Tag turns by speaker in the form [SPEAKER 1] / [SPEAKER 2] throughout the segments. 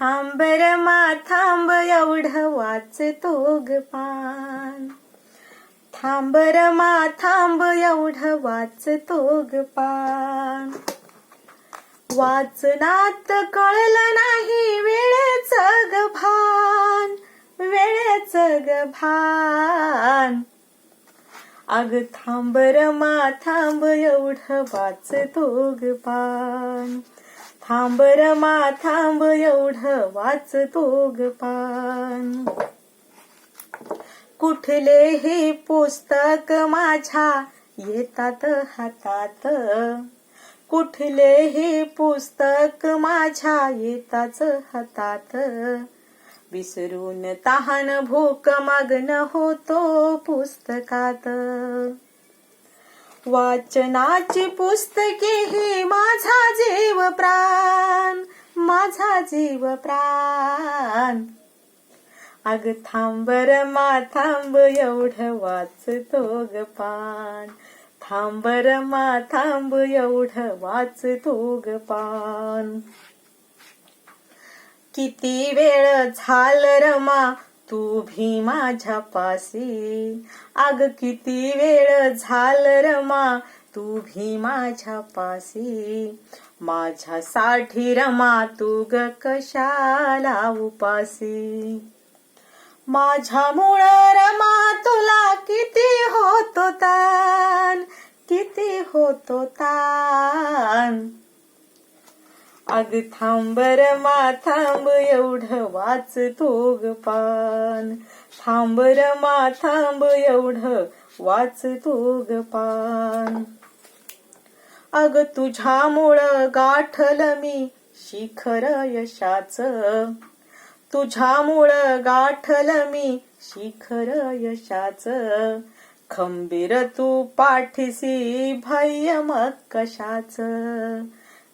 [SPEAKER 1] थांब रमा थांब एवढं वाचतो ग पान. थांब रमा थांब एवढं वाचतो ग पान. वाचनात कळलं नाही वेळेच ग भान वेळेच ग भान. अग थांब रमा थांब एवढं वाचतो ग पान. थांब रमा थांब एवढं वाचतो ग पान. कुठलेही पुस्तक माझ्या येतात हातात? कुठलेही पुस्तक माझ्या येताच हातात? विसरून तहान भूक मग्न होतो पुस्तकात. वाचनाची पुस्तके ही माझा जीव प्राण माझा जीव प्राण. अग थांब मा थांब एवढं वाचतो ग पान. थांब मा थांब एवढं वाचतो ग पान. किती वेळ झाल रमा तू भी माझ्या पासी. आग किती वेळ झाल रमा तू भी माझ्या पासी. माझ्यासाठी रमा तू ग कशाला उपासी? माझ्यामुळं रमा तुला किती होतो तान किती होतो तान अग थांबर मा थांब एवढं वाच तोग पान. थांबर मा थांब एवढं वाच तोग पान. अग तुझ्यामुळं गाठल मी शिखर यशाच. तुझ्यामुळं गाठल मी शिखर यशाच. खंबीर तू पाठीसी भय्य मग कशाच?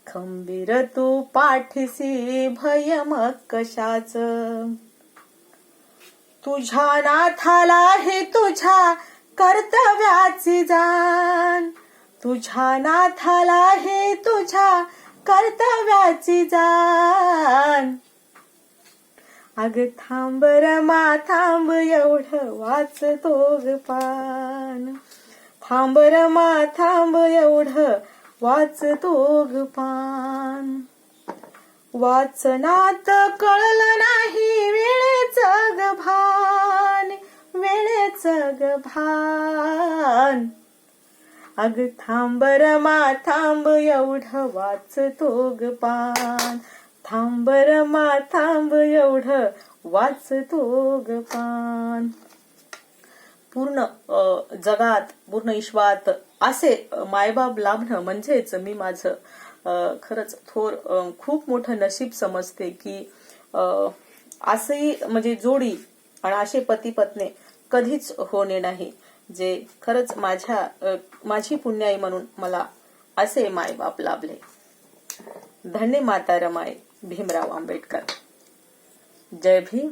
[SPEAKER 1] खंबीर तू पाठीसी भय मग कशाच? तुझ्या नाथाला हे तुझ्या कर्तव्याची जाण. तुझ्या नाथाला हे तुझ्या कर्तव्याची जाण. अग थांब रमा थांब एवढं वाच तो पान. थांब रमा थांब एवढं वाचतो पान. वाचनात कळलं नाही वेळेच ग भान वेळेच ग भान. अग थांब रमा थांब एवढं वाचतो पान. थांब रमा थांब एवढं वाचतो पान. पूर्ण जगात पूर्ण विश्वात असे मायबाब मायबाप लाभणं म्हणजेच मी माझं खरंच थोर खूप मोठं नशीब समजते की अ, असंही म्हणजे जोडी आणि असे पती पत्नी कधीच होणे नाही जे खरंच माझ्या माझी पुण्याई म्हणून मला असे मायबाप लाभले. धन्य माता रमाई भीमराव आंबेडकर. जय भीम.